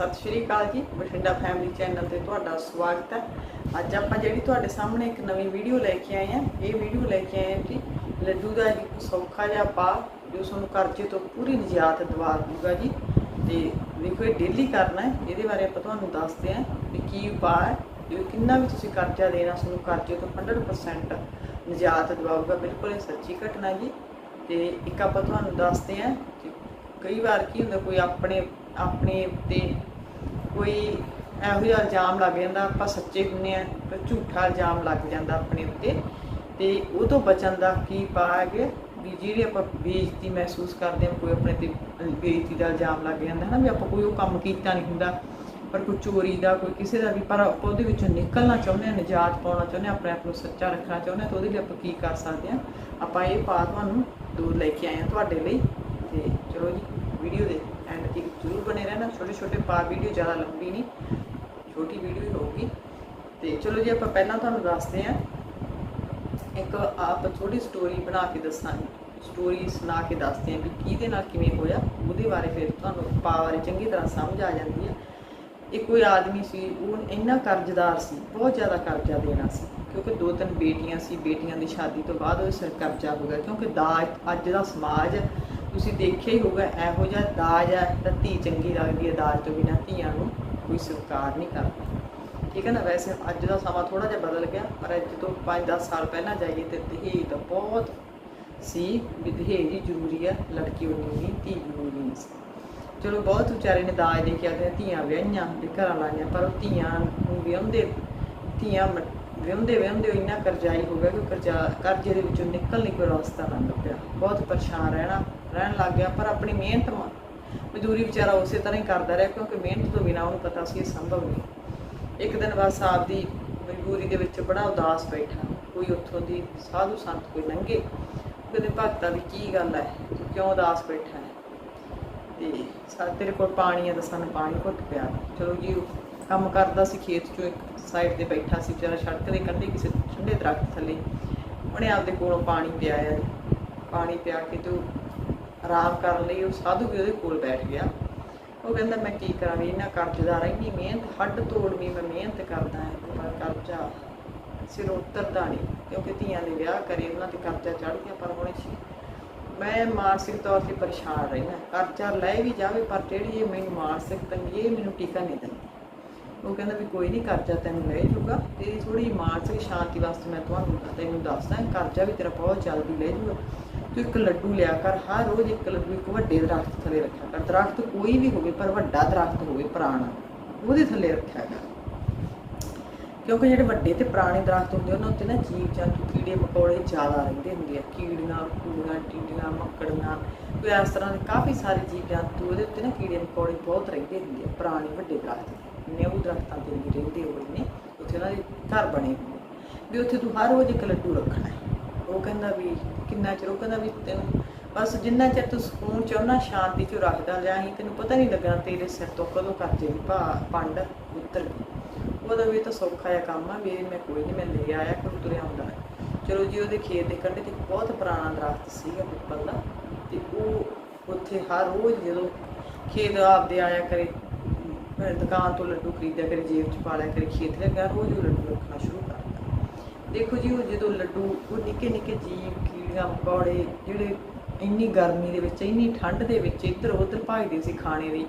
ਸਤਿ ਸ਼੍ਰੀ ਅਕਾਲ ਜੀ, Bathinda family channel ਤੇ ਤੁਹਾਡਾ ਸਵਾਗਤ ਹੈ। ਅੱਜ ਆਪਾਂ ਜਿਹੜੀ ਤੁਹਾਡੇ ਸਾਹਮਣੇ ਇੱਕ ਨਵੀਂ ਵੀਡੀਓ ਲੈ ਕੇ ਆਏ ਹਾਂ। ਇਹ ਵੀਡੀਓ ਲੈ ਕੇ ਆਏ ਹਾਂ ਜੀ, ਲੱਡੂ ਦਾ ਇੱਕ ਸੌਖਾ ਜਿਹਾ ਪਾ ਜੋ ਤੁਹਾਨੂੰ ਕਰਜ਼ੇ ਤੋਂ ਪੂਰੀ ਨਿਜਾਤ ਦਿਵਾ ਦੂਗਾ ਜੀ। ਤੇ ਦੇਖੋ, ਇਹ ਡੇਲੀ ਕਰਨਾ ਹੈ। ਇਹਦੇ ਬਾਰੇ ਆਪਾਂ ਤੁਹਾਨੂੰ ਦੱਸਦੇ ਹਾਂ ਵੀ ਕੀ ਉਪਾਅ ਹੈ, ਜੋ ਕਿੰਨਾ ਵੀ ਤੁਸੀਂ ਕਰਜ਼ਾ ਦੇਣਾ ਤੁਹਾਨੂੰ ਕਰਜ਼ੇ ਤੋਂ 100% ਨਿਜਾਤ ਦਿਵਾਊਗਾ। ਬਿਲਕੁਲ ਇਹ ਸੱਚੀ ਘਟਨਾ ਜੀ। ਤੇ ਇੱਕ ਆਪਾਂ ਤੁਹਾਨੂੰ ਦੱਸਦੇ ਹਾਂ ਕਈ ਵਾਰ ਕੀ ਹੁੰਦਾ, ਕੋਈ ਆਪਣੇ ਆਪਣੇ ਉੱਤੇ ਕੋਈ ਇਹੋ ਜਿਹਾ ਇਲਜ਼ਾਮ ਲੱਗ ਜਾਂਦਾ, ਆਪਾਂ ਸੱਚੇ ਹੁੰਨੇ ਆ ਪਰ ਝੂਠਾ ਇਲਜ਼ਾਮ ਲੱਗ ਜਾਂਦਾ ਆਪਣੇ ਉੱਤੇ। ਤੇ ਉਹ ਤੋਂ ਬਚਣ ਦਾ ਕੀ ਪਾਗੇ ਵੀ ਜਿਹੜੀ ਆਪਾਂ ਬੇਇੱਜ਼ਤੀ ਮਹਿਸੂਸ ਕਰਦੇ ਹਾਂ, ਕੋਈ ਆਪਣੇ ਤੇ ਬੇਇੱਜ਼ਤੀ ਦਾ ਇਲਜ਼ਾਮ ਲੱਗ ਜਾਂਦਾ ਹੈ ਨਾ, ਵੀ ਆਪਾਂ ਕੋਈ ਉਹ ਕੰਮ ਕੀਤਾ ਨਹੀਂ ਹੁੰਦਾ। ਪਰ ਕੋਈ ਚੋਰੀ ਦਾ, ਕੋਈ ਕਿਸੇ ਦਾ ਵੀ, ਪਰ ਆਪਾਂ ਉਹਦੇ ਵਿੱਚੋਂ ਨਿਕਲਣਾ ਚਾਹੁੰਦੇ ਹਾਂ, ਨਿਜਾਤ ਪਾਉਣਾ ਚਾਹੁੰਦੇ ਹਾਂ, ਆਪਣੇ ਆਪ ਨੂੰ ਸੱਚਾ ਰੱਖਣਾ ਚਾਹੁੰਦੇ ਹਾਂ, ਤਾਂ ਉਹਦੇ ਲਈ ਆਪਾਂ ਕੀ ਕਰ ਸਕਦੇ ਹਾਂ? ਆਪਾਂ ਇਹ ਪਾ ਤੁਹਾਨੂੰ ਦੂਰ ਲੈ ਕੇ ਆਏ ਹਾਂ ਤੁਹਾਡੇ ਲਈ। ਤੇ ਚਲੋ ਜੀ ਵੀਡੀਓ ਦੇ ਬਣੇ ਰਹਿਣਾ, ਛੋਟੇ ਛੋਟੇ ਪਾ ਵੀਡੀਓ ਜ਼ਿਆਦਾ ਲੰਬੀ ਨਹੀਂ, ਛੋਟੀ ਵੀਡੀਓ ਹੀ ਹੋਊਗੀ। ਤੇ ਚਲੋ ਜੀ, ਆਪਾਂ ਪਹਿਲਾਂ ਤੁਹਾਨੂੰ ਦੱਸਦੇ ਹਾਂ। ਇੱਕ ਆਪ ਥੋੜੀ ਸਟੋਰੀ ਬਣਾ ਕੇ ਦੱਸਾਂਗੇ। ਸਟੋਰੀ ਸੁਣਾ ਕੇ ਦੱਸਦੇ ਹਾਂ ਵੀ ਕਿਹਦੇ ਨਾਲ ਕਿਵੇਂ ਹੋਇਆ, ਉਹਦੇ ਬਾਰੇ ਫਿਰ ਤੁਹਾਨੂੰ ਪਾ ਬਾਰੇ ਚੰਗੀ ਤਰ੍ਹਾਂ ਸਮਝ ਆ ਜਾਂਦੀ ਹੈ। ਇਹ ਕੋਈ ਆਦਮੀ ਸੀ, ਉਹ ਇੰਨਾ ਕਰਜ਼ਦਾਰ ਸੀ, ਬਹੁਤ ਜ਼ਿਆਦਾ ਕਰਜ਼ਾ ਦੇਣਾ ਸੀ, ਕਿਉਂਕਿ ਦੋ ਤਿੰਨ ਬੇਟੀਆਂ ਸੀ, ਬੇਟੀਆਂ ਦੀ ਸ਼ਾਦੀ ਤੋਂ ਬਾਅਦ ਉਹਦੇ ਸਿਰ ਕਰਜ਼ਾ ਹੋ ਗਿਆ, ਕਿਉਂਕਿ ਦਾਜ ਅੱਜ ਦਾ ਸਮਾਜ ਤੁਸੀਂ ਦੇਖਿਆ ਹੀ ਹੋਊਗਾ, ਇਹੋ ਜਿਹਾ ਦਾਜ ਹੈ ਤਾਂ ਧੀ ਚੰਗੀ ਲੱਗਦੀ ਹੈ ਦਾਜ ਤੋਂ ਬਿਨਾਂ ਧੀਆਂ ਨੂੰ ਕੋਈ ਸਤਿਕਾਰ ਨਹੀਂ ਕਰਦਾ ਠੀਕ ਹੈ ਨਾ? ਵੈਸੇ ਅੱਜ ਦਾ ਸਮਾਂ ਥੋੜਾ ਜਿਹਾ ਬਦਲ ਗਿਆ, ਪਰ ਅੱਜ ਤੋਂ 5-10 ਸਾਲ ਪਹਿਲਾਂ ਜਾਈਏ ਤੇ ਦਹੇਜ ਤਾਂ ਬਹੁਤ ਸੀ ਵੀ ਦਹੇਜ ਹੀ ਜ਼ਰੂਰੀ ਹੈ, ਲੜਕੀ ਉਨੀ ਨਹੀਂ, ਧੀ ਜ਼ਰੂਰੀ ਨਹੀਂ ਸੀ। ਚਲੋ, ਬਹੁਤ ਵਿਚਾਰੇ ਨੇ ਦਾਜ ਦੇ ਕੇ ਆਦੇ ਧੀਆਂ ਵਿਆਹੀਆਂ ਤੇ ਘਰਾਂ ਲਾਈਆਂ, ਪਰ ਉਹ ਧੀਆਂ ਨੂੰ ਵਿਆਹੁੰਦੇ, ਧੀਆਂ ਮ- ਵਿਆਹੁੰਦੇ ਵਿਆਹੁੰਦੇ ਇੰਨਾ ਕਰਜ਼ਾਈ ਹੋ ਗਿਆ ਕਿ ਕਰਜ਼ਾ ਕਰਜ਼ੇ ਦੇ ਵਿੱਚੋਂ ਨਿਕਲ ਨਹੀਂ ਕੋਈ ਰਸਤਾ ਨਾ ਲੱਭਿਆ। ਬਹੁਤ ਪਰੇਸ਼ਾਨ ਰਹਿਣਾ, ਰਹਿਣ ਲੱਗ ਗਿਆ, ਪਰ ਆਪਣੀ ਮਿਹਨਤ ਮ- ਮਜ਼ਦੂਰੀ ਵਿਚਾਰਾ ਉਸੇ ਤਰ੍ਹਾਂ ਹੀ ਕਰਦਾ ਰਿਹਾ ਕਿਉਂਕਿ ਮਿਹਨਤ ਤੋਂ ਬਿਨਾਂ ਉਹਨੂੰ ਪਤਾ ਸੀ ਇਹ ਸੰਭਵ ਨਹੀਂ। ਇੱਕ ਦਿਨ ਬਸ ਆਪਦੀ ਮਜਬੂਰੀ ਦੇ ਵਿੱਚ ਬੜਾ ਉਦਾਸ ਬੈਠਾ। ਕੋਈ ਉੱਥੋਂ ਦੀ ਸਾਧੂ ਸੰਤ ਕੋਈ ਲੰਘੇ ਕਹਿੰਦੇ, ਭਗਤਾ ਦੀ ਕੀ ਗੱਲ ਹੈ? ਤੂੰ ਕਿਉਂ ਉਦਾਸ ਬੈਠਾ ਹੈ? ਤੇ ਸਾ, ਤੇਰੇ ਕੋਲ ਪਾਣੀ ਹੈ ਤਾਂ ਸਾਨੂੰ ਪਾਣੀ ਘੁੱਟ ਪਿਆ। ਚਲੋ ਜੀ ਕੰਮ ਕਰਦਾ ਸੀ ਖੇਤ ਚੋਂ ਇੱਕ ਸਾਈਡ ਤੇ ਬੈਠਾ ਸੀ, ਵਿਚਾਰਾ ਸੜਕ ਦੇ ਕੰਢੇ ਕਿਸੇ ਠੰਡੇ ਦਰਖਤ ਥੱਲੇ। ਉਹਨੇ ਆਪਦੇ ਕੋਲੋਂ ਪਾਣੀ ਪਿਆਇਆ ਜੀ। ਪਾਣੀ ਪਿਆ ਕੇ ਤੂੰ ਆਰਾਮ ਕਰਨ ਲਈ ਉਹ ਸਾਧੂ ਵੀ ਉਹਦੇ ਕੋਲ ਬੈਠ ਗਿਆ। ਉਹ ਕਹਿੰਦਾ, ਮੈਂ ਕੀ ਕਰਾਂ ਵੀ ਇਹਨਾਂ ਕਰਜ਼ਦਾਰ ਇੰਨੀ ਮਿਹਨਤ, ਹੱਡ ਤੋੜਵੀਂ ਮੈਂ ਮਿਹਨਤ ਕਰਦਾ ਹਾਂ ਪਰ ਕਰਜ਼ਾ ਸਿਰ ਉਤਰਦਾ ਨਹੀਂ। ਕਿਉਂਕਿ ਧੀਆਂ ਦੇ ਵਿਆਹ ਕਰੇ, ਉਹਨਾਂ ਤੇ ਕਰਜ਼ਾ ਚੜ ਗਿਆ, ਪਰ ਹੁਣ ਸੀ ਮੈਂ ਮਾਨਸਿਕ ਤੌਰ ਤੇ ਪਰੇਸ਼ਾਨ ਰਹਿਣਾ ਕਰਜ਼ਾ ਲੈ ਵੀ ਜਾਵੇ, ਪਰ ਜਿਹੜੀ ਇਹ ਮੈਨੂੰ ਮਾਨਸਿਕ ਤੰਗੀ ਇਹ ਮੈਨੂੰ ਟਿਕਾ ਨਹੀਂ ਦਿੰਦੀ। ਉਹ ਕਹਿੰਦਾ ਵੀ ਕੋਈ ਨਹੀਂ ਕਰਜ਼ਾ ਤੈਨੂੰ ਲੈ ਜਾਊਗਾ ਤੇਰੀ ਥੋੜੀ ਮਾਨਸਿਕ ਸ਼ਾਂਤੀ ਵਾਸਤੇ ਮੈਂ ਤੁਹਾਨੂੰ ਤੈਨੂੰ ਦੱਸਦਾ ਕਰਜ਼ਾ ਵੀ ਤੇਰਾ ਬਹੁਤ ਜਲਦੀ ਲੈ ਜੂਗਾ ਤੂੰ ਇੱਕ ਲੱਡੂ ਲਿਆ ਕਰ, ਹਰ ਰੋਜ਼ ਇੱਕ ਲੱਡੂ, ਇੱਕ ਵੱਡੇ ਦਰਖਤ ਥੱਲੇ ਰੱਖਿਆ ਕਰ। ਦਰਖਤ ਕੋਈ ਵੀ ਹੋਵੇ, ਪਰ ਵੱਡਾ ਦਰਖਤ ਹੋਵੇ, ਪੁਰਾਣਾ, ਉਹਦੇ ਥੱਲੇ ਰੱਖਿਆ ਕਰ। ਕਿਉਂਕਿ ਜਿਹੜੇ ਵੱਡੇ ਤੇ ਪੁਰਾਣੇ ਦਰਖਤ ਹੁੰਦੇ ਉਹਨਾਂ ਉੱਤੇ ਨਾ ਜੀਵ ਜੰਤੂ ਕੀੜੇ ਮਕੌੜੇ ਜ਼ਿਆਦਾ ਰਹਿੰਦੇ ਹੁੰਦੇ ਆ। ਕੀੜੀਆਂ ਕੂੜੀਆਂ ਟਿੰਡੀਆਂ, ਮੱਕੜੀਆਂ, ਕੋਈ ਇਸ ਤਰ੍ਹਾਂ ਦੇ ਕਾਫੀ ਸਾਰੇ ਜੀਵ ਜੰਤੂ, ਉਹਦੇ ਉੱਤੇ ਨਾ ਕੀੜੇ ਮਕੌੜੇ ਬਹੁਤ ਰਹਿੰਦੇ ਹੁੰਦੇ ਆ, ਪੁਰਾਣੇ ਵੱਡੇ ਦਰਖਤ। ਨਿਊ ਦਰਖਤਾਂ ਤੇ ਨਹੀਂ ਰਹਿੰਦੇ ਹੋਏ ਨੇ, ਉੱਥੇ ਉਹਨਾਂ ਦੇ ਘਰ ਬਣੇ ਹੋਏ ਵੀ ਉੱਥੇ ਤੂੰ ਹਰ ਰੋਜ਼ ਇੱਕ ਲੱਡੂ ਰੱਖਣਾ ਹੈ। ਉਹ ਕਹਿੰਦਾ ਵੀ ਕਿੰਨਾ ਚਿਰ, ਉਹ ਕਹਿੰਦਾ ਵੀ ਤੈਨੂੰ ਬਸ ਜਿੰਨਾ ਚਿਰ ਤੂੰ ਸਕੂਨ ਚ ਉਹਨਾਂ ਸ਼ਾਂਤੀ ਚ ਰੱਖਦਾ ਜਾਹੀਂ ਤੈਨੂੰ ਪਤਾ ਨਹੀਂ ਲੱਗਣਾ ਤੇਰੇ ਸਿਰ ਤੋਂ ਕਦੋਂ ਕਰਜ਼ੇ ਦੀ ਭਾ, ਪੰਡ ਉਤਰ ਗਈ ਉਹਦਾ ਵੀ ਇਹ ਤਾਂ ਸੌਖਾ ਜਿਹਾ ਕੰਮ ਆ ਵੀ ਇਹ ਮੈਂ ਕੋਈ ਨਹੀਂ ਮੈਂ ਲੈ ਆਇਆ ਕਰ ਤੁਰਿਆ ਹੁੰਦਾ ਚਲੋ ਜੀ, ਉਹਦੇ ਖੇਤ ਦੇ ਕੰਢੇ ਤੇ ਬਹੁਤ ਪੁਰਾਣਾ ਦਰਖਤ ਸੀਗਾ ਪਿੱਪਲ ਦਾ, ਤੇ ਉਹ ਉੱਥੇ ਹਰ ਰੋਜ਼ ਜਦੋਂ ਖੇਤ ਆਪਦੇ ਆਇਆ ਕਰੇ ਦੁਕਾਨ ਤੋਂ ਲੱਡੂ ਖਰੀਦਿਆ ਕਰੇ, ਜੇਬ 'ਚ ਪਾ ਲਿਆ ਕਰੇ, ਖੇਤ ਲੈ ਰੋਜ਼ ਉਹ ਲੱਡੂ ਰੱਖਣਾ ਸ਼ੁਰੂ ਕਰਤਾ ਦੇਖੋ ਜੀ, ਉਹ ਜਦੋਂ ਲੱਡੂ, ਉਹ ਨਿੱਕੇ ਨਿੱਕੇ ਜੀਵ, ਕੀੜੀਆਂ ਮਕੌੜੇ ਜਿਹੜੇ ਇੰਨੀ ਗਰਮੀ ਦੇ ਵਿੱਚ, ਇੰਨੀ ਠੰਡ ਦੇ ਵਿੱਚ ਇੱਧਰ ਉੱਧਰ ਭਜਦੇ ਸੀ ਖਾਣੇ ਲਈ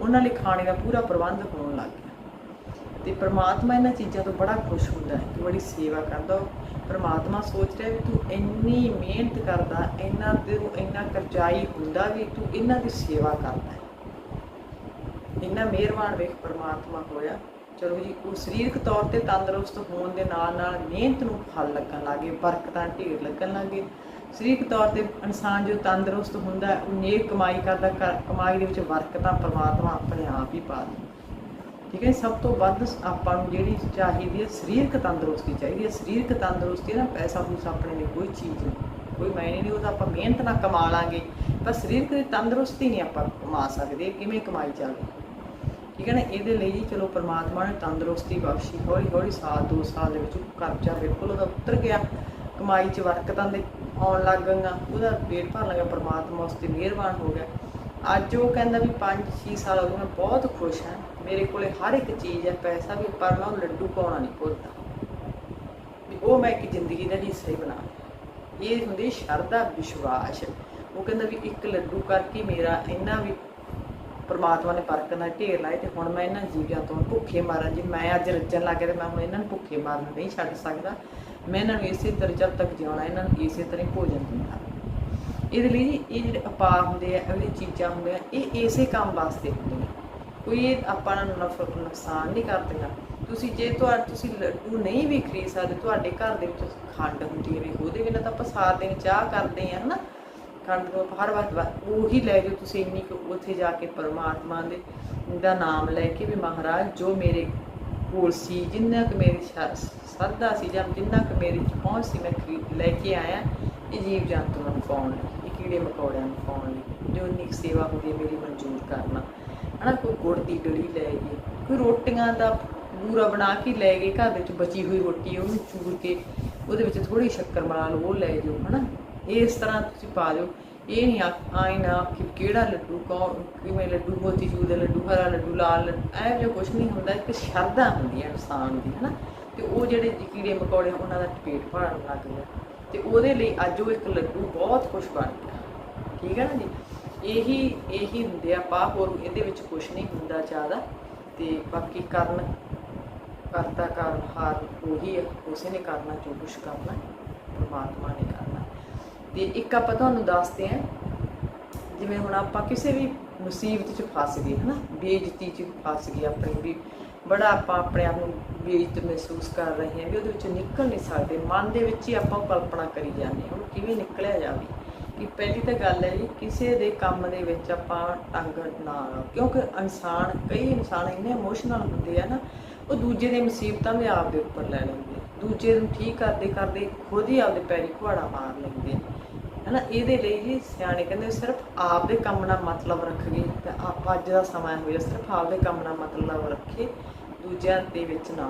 ਉਹਨਾਂ ਲਈ ਖਾਣੇ ਦਾ ਪੂਰਾ ਪ੍ਰਬੰਧ ਹੋਣ ਲੱਗ ਗਿਆ। ਤੇ ਪ੍ਰਮਾਤਮਾ ਇਹਨਾਂ ਚੀਜ਼ਾਂ ਤੋਂ ਬੜਾ ਖੁਸ਼ ਹੁੰਦਾ ਹੈ ਕਿ ਬੜੀ ਸੇਵਾ ਕਰਦਾ ਉਹ। ਪ੍ਰਮਾਤਮਾ ਸੋਚ ਰਿਹਾ ਵੀ ਤੂੰ ਇੰਨੀ ਮਿਹਨਤ ਕਰਦਾ ਇਹਨਾਂ ਤੈਨੂੰ ਇੰਨਾ ਕਰਜ਼ਾਈ ਹੁੰਦਾ ਵੀ ਤੂੰ ਇਹਨਾਂ ਦੀ ਸੇਵਾ ਕਰਦਾ ਇੰਨਾ ਮਿਹਰਬਾਨ ਵੇਖ ਪਰਮਾਤਮਾ ਹੋਇਆ। ਚਲੋ ਜੀ, ਉਹ ਸਰੀਰਕ ਤੌਰ ਤੇ ਤੰਦਰੁਸਤ ਹੋਣ ਦੇ ਨਾਲ ਨਾਲ ਮਿਹਨਤ ਨੂੰ ਫਲ ਲੱਗਣ ਲੱਗੇ ਬਰਕਤਾਂ ਢੇਰ ਲੱਗਣ ਲੱਗੇ ਸਰੀਰਕ ਤੌਰ ਤੇ ਇਨਸਾਨ ਜੋ ਤੰਦਰੁਸਤ ਹੁੰਦਾ ਉਹ ਨੇਕ ਕਮਾਈ ਕਰਦਾ ਕਰ- ਕਮਾਈ ਦੇ ਵਿੱਚ ਬਰਕਤਾਂ ਪਰਮਾਤਮਾ ਆਪਣੇ ਆਪ ਹੀ ਪਾ ਦਿੰਦਾ। ਠੀਕ ਹੈ ਸਭ ਤੋਂ ਵੱਧ ਆਪਾਂ ਨੂੰ ਜਿਹੜੀ ਚਾਹੀਦੀ ਹੈ, ਸਰੀਰਕ ਤੰਦਰੁਸਤੀ ਚਾਹੀਦੀ ਹੈ। ਸਰੀਰਕ ਤੰਦਰੁਸਤੀ ਨਾ ਪੈਸਾ ਪੂਸਾ ਆਪਣੇ ਲਈ ਕੋਈ ਚੀਜ਼ ਨਹੀਂ, ਕੋਈ ਮਾਇਨੇ ਨਹੀਂ ਉਹਦਾ ਆਪਾਂ ਮਿਹਨਤ ਨਾਲ ਕਮਾ ਲਾਂਗੇ। ਪਰ ਸਰੀਰਕ ਦੀ ਤੰਦਰੁਸਤੀ ਨਹੀਂ ਆਪਾਂ ਕਮਾ ਸਕਦੇ ਕਿਵੇਂ ਕਮਾਈ ਜਾਵੇ ਠੀਕ ਹੈ ਨਾ, ਇਹਦੇ ਲਈ ਚਲੋ ਪ੍ਰਮਾਤਮਾ ਨੇ ਤੰਦਰੁਸਤੀ ਬਖਸ਼ੀ ਹੌਲੀ ਹੌਲੀ ਸਾਲ, ਦੋ ਸਾਲ ਦੇ ਵਿੱਚ ਉਹ ਕਰਜ਼ਾ ਬਿਲਕੁਲ ਉਹਦਾ ਉਤਰ ਗਿਆ। ਕਮਾਈ 'ਚ ਵਰਕਤਾਂ ਦੇ ਆਉਣ ਲੱਗ ਗਈਆਂ, ਉਹਦਾ ਪੇਟ ਭਰਨ ਲੱਗਾ, ਪ੍ਰਮਾਤਮਾ ਉਸ ਤੇ ਮਿਹਰਬਾਨ ਹੋ ਗਿਆ। ਅੱਜ ਉਹ ਕਹਿੰਦਾ ਵੀ 5-6 ਸਾਲ ਹੋ ਗਏ, ਮੈਂ ਬਹੁਤ ਖੁਸ਼ ਹਾਂ। ਮੇਰੇ ਕੋਲੇ ਹਰ ਇੱਕ ਚੀਜ਼ ਹੈ, ਪੈਸਾ ਵੀ, ਪਰ ਮੈਂ ਉਹ ਲੱਡੂ ਪਾਉਣਾ ਨਹੀਂ ਭੁੱਲਦਾ। ਉਹ ਮੈਂ ਇੱਕ ਜ਼ਿੰਦਗੀ ਦਾ ਹਿੱਸਾ ਹੀ ਬਣਾ ਇਹ ਹੁੰਦੀ ਸ਼ਰਧਾ, ਵਿਸ਼ਵਾਸ। ਉਹ ਕਹਿੰਦਾ ਵੀ ਇੱਕ ਲੱਡੂ ਕਰਕੇ ਮੇਰਾ ਇੰਨਾ ਵੀ ਪਰਮਾਤਮਾ ਨੇ ਬਰਕਤ ਨਾਲ ਢੇਰ ਲਾਏ ਤੇ ਹੁਣ ਮੈਂ ਇਹਨਾਂ ਜੀਵਿਆਂ ਤੋਂ ਭੁੱਖੇ ਮਾਰਾਂ ਜੇ ਮੈਂ ਅੱਜ ਰੱਜਣ ਲੱਗ ਗਿਆ ਤੇ ਮੈਂ ਹੁਣ ਇਹਨਾਂ ਨੂੰ ਭੁੱਖੇ ਮਾਰਨ ਨਹੀਂ ਛੱਡ ਸਕਦਾ। ਮੈਂ ਇਹਨਾਂ ਨੂੰ ਇਸੇ ਤਰ੍ਹਾਂ ਜਦ ਤੱਕ ਜਿਉਣਾ, ਇਹਨਾਂ ਨੂੰ ਇਸੇ ਤਰ੍ਹਾਂ ਹੀ ਭੋਜਨ ਦਿੰਦਾ। ਇਹਦੇ ਲਈ ਇਹ ਜਿਹੜੇ ਉਪਾਅ ਹੁੰਦੇ ਆ, ਇਹ ਚੀਜ਼ਾਂ ਹੁੰਦੀਆਂ, ਇਹ ਇਸੇ ਕੰਮ ਵਾਸਤੇ ਹੁੰਦੀਆਂ। ਕੋਈ ਇਹ ਆਪਾਂ ਨੂੰ ਨਫਾ ਨੁਕਸਾਨ ਨਹੀਂ ਕਰਦੀਆਂ ਤੁਸੀਂ ਜੇ ਤੁਹਾਡੇ ਤੁਸੀਂ ਲੱਡੂ ਨਹੀਂ ਵੀ ਖਰੀਦ ਸਕਦੇ, ਤੁਹਾਡੇ ਘਰ ਦੇ ਵਿੱਚ ਖੰਡ ਹੁੰਦੀ ਹੈ ਵੀ ਉਹਦੇ ਬਿਨਾਂ ਤਾਂ ਆਪਾਂ ਸਾਰ ਦਿਨ ਚਾਹ ਕਰਦੇ ਆ ਹਨਾ? ਖੰਡ ਹਰ ਵਕਤ ਵਾ- ਉਹੀ ਲੈ ਜਾਓ ਤੁਸੀਂ ਇੰਨੀ ਕੁ ਉੱਥੇ ਜਾ ਕੇ ਪਰਮਾਤਮਾ ਦੇ ਦਾ ਨਾਮ ਲੈ ਕੇ ਵੀ ਮਹਾਰਾਜ, ਜੋ ਮੇਰੇ ਕੋਲ ਸੀ, ਜਿੰਨਾ ਕੁ ਮੇਰੀ ਸ਼- ਸੀ ਜਾਂ ਜਿੰਨਾ ਕੁ ਮੇਰੀ ਪਹੁੰਚ ਸੀ, ਮੈਂ ਲੈ ਕੇ ਆਇਆ। ਇਹ ਜੀਵ ਜੰਤੂਆਂ ਨੂੰ ਪਾਉਣ ਲਈ, ਇਹ ਕੀੜੇ ਮਕੌੜਿਆਂ ਨੂੰ ਪਾਉਣ ਲਈ, ਜੋ ਇੰਨੀ ਕੁ ਸੇਵਾ ਹੁੰਦੀ ਹੈ ਮੇਰੀ ਮਨਜ਼ੂਰ ਕਰਨਾ ਹਨਾ, ਕੋਈ ਗੁੜ ਦੀ ਗੜੀ ਲੈ ਗਈ, ਕੋਈ ਰੋਟੀਆਂ ਦਾ ਬੂਰਾ ਬਣਾ ਕੇ ਲੈ ਗਏ, ਘਰ ਵਿੱਚ ਬਚੀ ਹੋਈ ਰੋਟੀ ਉਹਨੂੰ ਚੂਰ ਕੇ ਉਹਦੇ ਵਿੱਚ ਥੋੜੀ ਸ਼ੱਕਰ ਮਿਲਾ ਲਓ, ਉਹ ਲੈ ਜਾਓ, ਹਨਾ। ਇਸ ਤਰ੍ਹਾਂ ਤੁਸੀਂ ਪਾ ਦਿਓ। ਇਹ ਨਹੀਂ ਆਈ ਨਾ ਕਿ ਕਿਹੜਾ ਲੱਡੂ, ਕੌਣ, ਕਿਵੇਂ ਲੱਡੂ, ਮੋਤੀ ਮੋਤੀਚੂਰ ਦੇ ਲੱਡੂ, ਹਰਾ ਲੱਡੂ, ਲਾਲ ਲੱਡੂ ਐ ਜੋ ਕੁਝ ਨਹੀਂ ਹੁੰਦਾ, ਇੱਕ ਸ਼ਰਧਾ ਹੁੰਦੀ ਹੈ ਇਨਸਾਨ ਦੀ, ਹਨਾ? ਤੇ ਉਹ ਜਿਹੜੇ ਕੀੜੇ ਮਕੌੜੇ, ਉਹਨਾਂ ਦਾ ਪੇਟ ਭਰਨ ਲੱਗ ਗਿਆ ਤੇ ਉਹਦੇ ਲਈ ਅੱਜ ਉਹ ਇੱਕ ਲੱਡੂ ਬਹੁਤ ਕੁਝ ਬਣ ਗਿਆ। ਠੀਕ ਹੈ ਨਾ ਜੀ? ਇਹੀ ਇਹੀ ਹੁੰਦੇ ਆ ਪਾ ਹੋਰ ਇਹਦੇ ਵਿੱਚ ਕੁਝ ਨਹੀਂ ਹੁੰਦਾ ਜ਼ਿਆਦਾ। ਤੇ ਬਾਕੀ ਕਰਨ, ਕਰਤਾ ਕਾਰਨ ਹਾਰ, ਉਹੀ ਹੈ ਉਸੇ ਨੇ ਕਰਨਾ, ਜੋ ਕੁਛ ਕਰਨਾ, ਪਰਮਾਤਮਾ ਨੇ। ਤੇ ਇੱਕ ਆਪਾਂ ਤੁਹਾਨੂੰ ਦੱਸਦੇ ਹਾਂ, ਜਿਵੇਂ ਹੁਣ ਆਪਾਂ ਕਿਸੇ ਵੀ ਮੁਸੀਬਤ 'ਚ ਫਸ ਗਏ, ਹਨਾ? ਬੇਇੱਜ਼ਤੀ 'ਚ ਫਸ ਗਏ ਆਪਣੀ ਵੀ, ਬੜਾ ਆਪਾਂ ਆਪਣੇ ਆਪ ਨੂੰ ਬੇਇੱਜ਼ਤ ਮਹਿਸੂਸ ਕਰ ਰਹੇ ਹਾਂ ਵੀ ਉਹਦੇ ਵਿੱਚ ਨਿਕਲ ਨਹੀਂ ਸਕਦੇ। ਮਨ ਦੇ ਵਿੱਚ ਹੀ ਆਪਾਂ ਉਹ ਕਲਪਨਾ ਕਰੀ ਜਾਂਦੇ ਹਾਂ, ਉਹ ਕਿਵੇਂ ਨਿਕਲਿਆ ਜਾਵੇ? ਕਿ ਪਹਿਲੀ ਤਾਂ ਗੱਲ ਹੈ ਜੀ, ਕਿਸੇ ਦੇ ਕੰਮ ਦੇ ਵਿੱਚ ਆਪਾਂ ਟੰਗ ਨਾ ਲਾਓ। ਕਿਉਂਕਿ ਇਨਸਾਨ, ਕਈ ਇਨਸਾਨ ਇੰਨੇ ਇਮੋਸ਼ਨਲ ਹੁੰਦੇ ਆ ਨਾ, ਉਹ ਦੂਜੇ ਦੀਆਂ ਮੁਸੀਬਤਾਂ ਵੀ ਆਪ ਦੇ ਉੱਪਰ ਲੈ ਲੈਂਦੇ ਦੂਜੇ ਨੂੰ ਠੀਕ ਕਰਦੇ ਕਰਦੇ ਖੁਦ ਹੀ ਆਪਦੇ ਪੈਰੀ ਘੁਆੜਾ ਮਾਰ ਲੈਂਦੇ ਆ। ਹਨਾ, ਇਹਦੇ ਲਈ ਜੀ ਸਿਆਣੇ ਕਹਿੰਦੇ ਸਿਰਫ ਆਪ ਦੇ ਕੰਮ ਨਾਲ ਮਤਲਬ ਰੱਖਗੇ ਤਾਂ ਆਪ ਅੱਜ ਦਾ ਸਮਾਂ ਹੋਇਆ ਸਿਰਫ ਆਪ ਦੇ ਕੰਮ ਨਾਲ ਮਤਲਬ ਰੱਖੇ ਦੂਜਿਆਂ ਦੇ ਵਿੱਚ ਨਾ,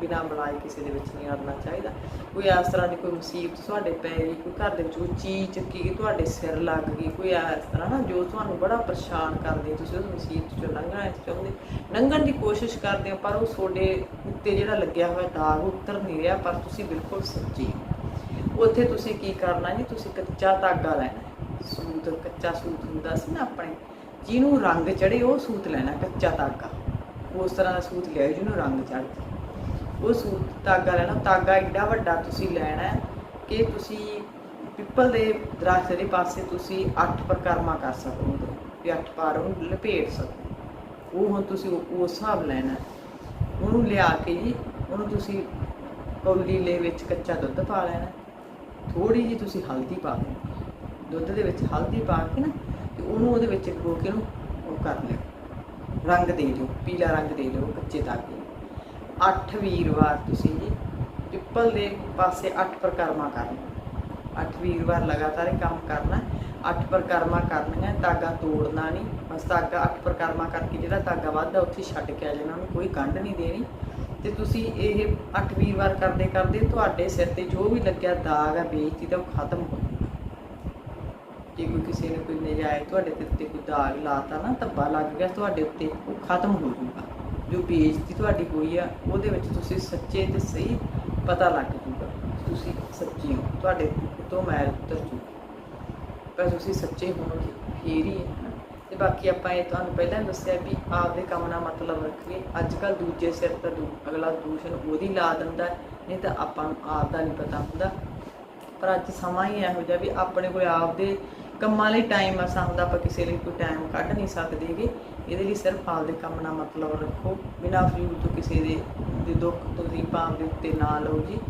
ਬਿਨਾਂ ਬਣਾਏ ਕਿਸੇ ਦੇ ਵਿੱਚ ਨਹੀਂ ਆਉਣਾ ਚਾਹੀਦਾ। ਕੋਈ ਇਸ ਤਰ੍ਹਾਂ ਦੀ ਕੋਈ ਮੁਸੀਬਤ ਤੁਹਾਡੇ ਪੈ ਗਈ, ਕੋਈ ਘਰ ਦੇ ਵਿੱਚ ਕੋਈ ਚੀਜ਼ ਚੱਕੀ ਗਈ, ਤੁਹਾਡੇ ਸਿਰ ਲੱਗ ਗਈ, ਕੋਈ ਇਸ ਤਰ੍ਹਾਂ ਨਾ ਜੋ ਤੁਹਾਨੂੰ ਬੜਾ ਪਰੇਸ਼ਾਨ ਕਰਦੇ, ਤੁਸੀਂ ਉਸ ਮੁਸੀਬਤ ਚੋਂ ਲੰਘਣਾ ਚਾਹੁੰਦੇ ਲੰਘਣ ਦੀ ਕੋਸ਼ਿਸ਼ ਕਰਦੇ ਹੋ, ਪਰ ਉਹ ਤੁਹਾਡੇ ਉੱਤੇ ਜਿਹੜਾ ਲੱਗਿਆ ਹੋਇਆ ਦਾਗ ਉਤਰ ਨਹੀਂ ਰਿਹਾ, ਪਰ ਤੁਸੀਂ ਬਿਲਕੁਲ ਸੱਚੀ ਉੱਥੇ ਤੁਸੀਂ ਕੀ ਕਰਨਾ ਜੀ? ਤੁਸੀਂ ਕੱਚਾ ਧਾਗਾ ਲੈਣਾ ਸੂਤ, ਕੱਚਾ ਸੂਤ ਹੁੰਦਾ ਸੀ ਨਾ ਆਪਣੇ। ਜਿਹਨੂੰ ਰੰਗ ਚੜੇ ਉਹ ਸੂਤ ਲੈਣਾ, ਕੱਚਾ ਧਾਗਾ। ਉਸ ਤਰ੍ਹਾਂ ਦਾ ਸੂਤ ਲਿਆ ਜਿਹਨੂੰ ਰੰਗ ਚੜ ਜਾਏ। ਉਹ ਸੂਤ, ਧਾਗਾ ਲੈਣਾ। ਧਾਗਾ ਏਡਾ ਵੱਡਾ ਤੁਸੀਂ ਲੈਣਾ ਕਿ ਤੁਸੀਂ ਪਿੱਪਲ ਦੇ ਦਰਖਤ ਦੇ ਪਾਸੇ ਤੁਸੀਂ ਅੱਠ ਪ੍ਰਕਰਮਾ ਕਰ ਸਕੋ ਵੀ ਅੱਠ ਪਾਰ ਉਹਨੂੰ ਲਪੇਟ ਸਕੋ ਉਹ ਹੁਣ ਤੁਸੀਂ ਉਹ ਹਿਸਾਬ ਲੈਣਾ ਉਹਨੂੰ ਲਿਆ ਕੇ ਜੀ, ਉਹਨੂੰ ਤੁਸੀਂ ਕੌਲੀ ਲੈ ਵਿੱਚ ਕੱਚਾ ਦੁੱਧ ਪਾ ਲੈਣਾ ਥੋੜੀ ਜੀ ਤੁਸੀਂ ਹਲਦੀ ਪਾ ਦੇਣੀ ਦੁੱਧ ਦੇ ਵਿੱਚ ਹਲਦੀ ਪਾ ਕੇ ਨਾ, ਤੇ ਉਹਨੂੰ ਉਹਦੇ ਵਿੱਚ ਡੁਬੋ ਕੇ ਉਹਨੂੰ ਉਹ ਕਰ ਲਿਓ। ਰੰਗ ਦੇ ਦਿਓ, ਪੀਲਾ ਰੰਗ ਦੇ ਦਿਓ, ਕੱਚੇ ਧਾਗੇ ਨੂੰ। ਅੱਠ ਵੀਰਵਾਰ ਤੁਸੀਂ ਜੀ, ਪਿੱਪਲ ਦੇ ਪਾਸੇ ਅੱਠ ਪ੍ਰਕਰਮਾ ਕਰਨਾ। ਅੱਠ ਵੀਰਵਾਰ ਲਗਾਤਾਰ ਇਹ ਕੰਮ ਕਰਨਾ। ਅੱਠ ਪ੍ਰਕਰਮਾ ਕਰਨੀਆਂ, ਧਾਗਾ ਤੋੜਨਾ ਨਹੀਂ। ਬਸ ਧਾਗਾ ਅੱਠ ਪ੍ਰਕਰਮਾ ਕਰਕੇ ਜਿਹੜਾ ਧਾਗਾ ਵੱਧਦਾ, ਉੱਥੇ ਛੱਡ ਕੇ ਆ ਜਾਣਾ। ਉਹਨੂੰ ਕੋਈ ਗੰਢ ਨਹੀਂ ਦੇਣੀ। ਤੇ ਤੁਸੀਂ ਇਹ ਅੱਠ ਵੀਰਵਾਰ ਕਰਦੇ ਕਰਦੇ ਤੁਹਾਡੇ ਸਿਰ ਤੇ ਜੋ ਵੀ ਲੱਗਿਆ ਦਾਗ ਹੈ ਬੇਇੱਜ਼ਤੀ ਦਾ ਉਹ ਖਤਮ ਹੋ ਜਾਊਗਾ ਜੇ ਕੋਈ ਕਿਸੇ ਨੇ ਕੋਈ ਨਜਾਇਜ਼ ਤੁਹਾਡੇ ਤੇ ਉੱਤੇ ਕੋਈ ਦਾਗ ਲਾਤਾ ਨਾ, ਧੱਬਾ ਲੱਗ ਗਿਆ, ਤੁਹਾਡੇ ਉੱਤੇ ਉਹ ਖਤਮ ਹੋ ਜਾਊਗਾ। ਜੋ ਬੇਇੱਜ਼ਤੀ ਤੁਹਾਡੀ ਹੋਈ ਆ, ਉਹਦੇ ਵਿੱਚ ਤੁਸੀਂ ਸੱਚੇ ਤੇ ਸਹੀ ਪਤਾ ਲੱਗ ਜੂਗਾ ਤੁਸੀਂ ਸੱਚੇ ਹੋ, ਤੁਹਾਡੇ ਤੋਂ ਮੈਲ ਉਤਰ ਜੂ ਪਰ ਤੁਸੀਂ ਸੱਚੇ ਹੋਣਗੇ ਫੇਰ ਹੀ ਹੈ ਤੇ ਬਾਕੀ ਆਪਾਂ ਇਹ ਤੁਹਾਨੂੰ ਪਹਿਲਾਂ ਦੱਸਿਆ ਵੀ ਆਪਦੇ ਕੰਮ ਨਾਲ ਮਤਲਬ ਰੱਖੀਏ। ਅੱਜ ਕੱਲ ਦੂਜੇ ਸਿਰ ਤਾਂ ਦੂ- ਅਗਲਾ ਦੂਸ਼ਣ ਉਹਦੀ ਲਾ ਦਿੰਦਾ, ਨਹੀਂ ਤਾਂ ਆਪਾਂ ਨੂੰ ਆਪ ਦਾ ਨਹੀਂ ਪਤਾ ਹੁੰਦਾ। ਪਰ ਅੱਜ ਸਮਾਂ ਹੀ ਇਹੋ ਜਿਹਾ ਵੀ ਆਪਣੇ ਕੋਲ ਆਪਦੇ ਕੰਮਾਂ ਲਈ ਟਾਈਮ ਅਸਾਂ ਹੁੰਦਾ ਆਪਾਂ ਕਿਸੇ ਲਈ ਕੋਈ ਟਾਈਮ ਕੱਢ ਨਹੀਂ ਸਕਦੇਗੇ ਇਹਦੇ ਲਈ ਸਿਰਫ ਆਪਦੇ ਕੰਮ ਨਾਲ ਮਤਲਬ ਰੱਖੋ। ਬਿਨਾਂ ਫਜ਼ੂਲ ਤੋਂ ਕਿਸੇ ਦੇ ਦੁੱਖ ਤਕਲੀਫਾਂ ਆਪਦੇ ਉੱਤੇ ਨਾ ਲਓ ਜੀ।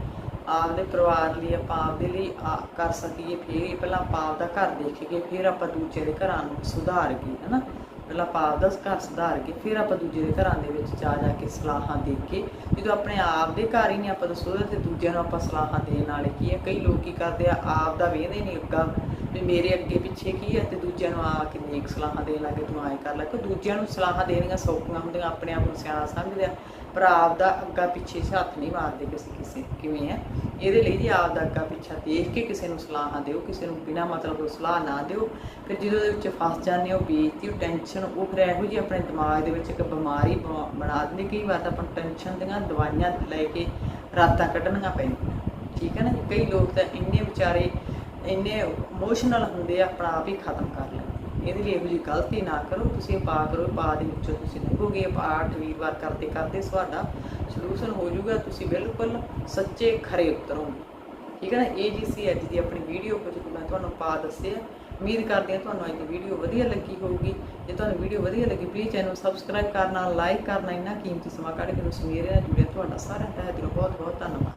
ਆਪਦੇ ਪਰਿਵਾਰ ਲਈ, ਆਪਾਂ ਆਪਦੇ ਲਈ ਕਰ ਸਕੀਏ, ਫਿਰ ਪਹਿਲਾਂ ਆਪਾਂ ਆਪਦਾ ਘਰ ਦੇਖੀਏ, ਫਿਰ ਆਪਾਂ ਦੂਜੇ ਦੇ ਘਰਾਂ ਨੂੰ ਸੁਧਾਰ ਹਨਾ? ਪਹਿਲਾਂ ਆਪਾਂ ਆਪਦਾ ਘਰ ਸੁਧਾਰ ਕੇ, ਫਿਰ ਆਪਾਂ ਦੂਜੇ ਦੇ ਘਰਾਂ ਦੇ ਵਿੱਚ ਜਾ ਜਾ ਕੇ ਸਲਾਹਾਂ ਦੇ ਕੇ, ਜਦੋਂ ਆਪਣੇ ਆਪ ਦੇ ਘਰ ਹੀ ਨਹੀਂ ਆਪਾਂ ਦੱਸੋ ਤੇ ਦੂਜਿਆਂ ਨੂੰ ਆਪਾਂ ਸਲਾਹਾਂ ਦੇਣ ਵਾਲੇ ਕੀ ਹੈ ਕਈ ਲੋਕ ਕੀ ਕਰਦੇ ਆ, ਆਪ ਦਾ ਵੇਹਦੇ ਨਹੀਂ ਅੱਗਾ, ਵੀ ਮੇਰੇ ਅੱਗੇ ਪਿੱਛੇ ਕੀ ਹੈ ਤੇ ਦੂਜਿਆਂ ਨੂੰ ਆ ਕੇ ਨੇਕ ਸਲਾਹਾਂ ਦੇਣ ਲੱਗੇ ਤੂੰ ਆਏ ਕਰ ਲੈ ਕਿ ਦੂਜਿਆਂ ਨੂੰ ਸਲਾਹਾਂ ਦੇਣੀਆਂ ਸੌਖੀਆਂ ਹੁੰਦੀਆਂ, ਆਪਣੇ ਆਪ ਨੂੰ ਸਿਆਣਾ ਸਮਝਦੇ ਆ। ਪਰ ਆਪ ਦਾ ਅੱਗਾ ਪਿੱਛੇ ਹੱਥ ਨਹੀਂ ਮਾਰਦੇ ਕਿਸੇ ਕਿਸੇ, ਕਿਵੇਂ ਹੈ? ਇਹਦੇ ਲਈ ਜੀ ਆਪ ਦਾ ਅੱਗਾ ਪਿੱਛਾ ਦੇਖ ਕੇ ਕਿਸੇ ਨੂੰ ਸਲਾਹਾਂ ਦਿਓ, ਕਿਸੇ ਨੂੰ ਬਿਨਾਂ ਮਤਲਬ ਤੋਂ ਸਲਾਹ ਨਾ ਦਿਓ। ਫਿਰ ਜਦੋਂ ਉਹਦੇ ਵਿੱਚ ਫਸ ਜਾਂਦੇ ਹੋ, ਬੇਇੱਜ਼ਤੀ, ਉਹ ਟੈਨਸ਼ਨ ਉਹ ਫਿਰ ਇਹੋ ਜਿਹੀ ਆਪਣੇ ਦਿਮਾਗ ਦੇ ਵਿੱਚ ਇੱਕ ਬਿਮਾਰੀ ਬਣਾ ਦਿੰਦੀ, ਕਈ ਵਾਰ ਤਾਂ ਆਪਾਂ ਟੈਨਸ਼ਨ ਦੀਆਂ ਦਵਾਈਆਂ ਲੈ ਕੇ ਰਾਤਾਂ ਕੱਢਣੀਆਂ ਪੈਂਦੀਆਂ। ਠੀਕ ਹੈ ਨਾ ਕਈ ਲੋਕ ਤਾਂ ਇੰਨੇ ਵਿਚਾਰੇ, ਇੰਨੇ ਇਮੋਸ਼ਨਲ ਹੁੰਦੇ ਆ, ਆਪਣਾ ਆਪ ਹੀ ਖਤਮ ਕਰ ਲੈਂਦੇ। ਇਹਦੇ ਲਈ ਇਹੋ ਜਿਹੀ ਗਲਤੀ ਨਾ ਕਰੋ, ਤੁਸੀਂ ਪਾ ਕਰੋ ਪਾ ਦੇ ਵਿੱਚੋਂ ਤੁਸੀਂ ਲੰਘੋਗੇ ਪਾਠ ਵੀਰਵਾਰ ਕਰਦੇ ਕਰਦੇ ਤੁਹਾਡਾ ਸੋਲੂਸ਼ਨ ਹੋ ਜਾਊਗਾ, ਤੁਸੀਂ ਬਿਲਕੁਲ ਸੱਚੇ ਖਰੇ ਉਤਰੋਗੇ। ਠੀਕ ਹੈ ਨਾ? ਇਹ ਜੀ ਸੀ ਅੱਜ ਦੀ ਆਪਣੀ ਵੀਡੀਓ ਕੁਝ ਮੈਂ ਤੁਹਾਨੂੰ ਪਾ ਦੱਸਿਆ। ਉਮੀਦ ਕਰਦੇ ਹਾਂ ਤੁਹਾਨੂੰ ਅੱਜ ਦੀ ਵੀਡੀਓ ਵਧੀਆ ਲੱਗੀ ਹੋਊਗੀ। ਜੇ ਤੁਹਾਨੂੰ ਵੀਡੀਓ ਵਧੀਆ ਲੱਗੀ ਪਲੀਜ਼ ਚੈਨਲ ਸਬਸਕ੍ਰਾਈਬ ਕਰਨਾ ਲਾਈਕ ਕਰਨਾ, ਇੰਨਾ ਕੀਮਤੀ ਸਮਾਂ ਕੱਢ ਕੇ ਤੁਸੀਂ ਮੇਰੇ ਨਾਲ ਜੁੜਿਆ। ਤੁਹਾਡਾ ਸਾਰਿਆਂ ਦਾ ਦਿਲੋਂ ਬਹੁਤ ਬਹੁਤ ਧੰਨਵਾਦ।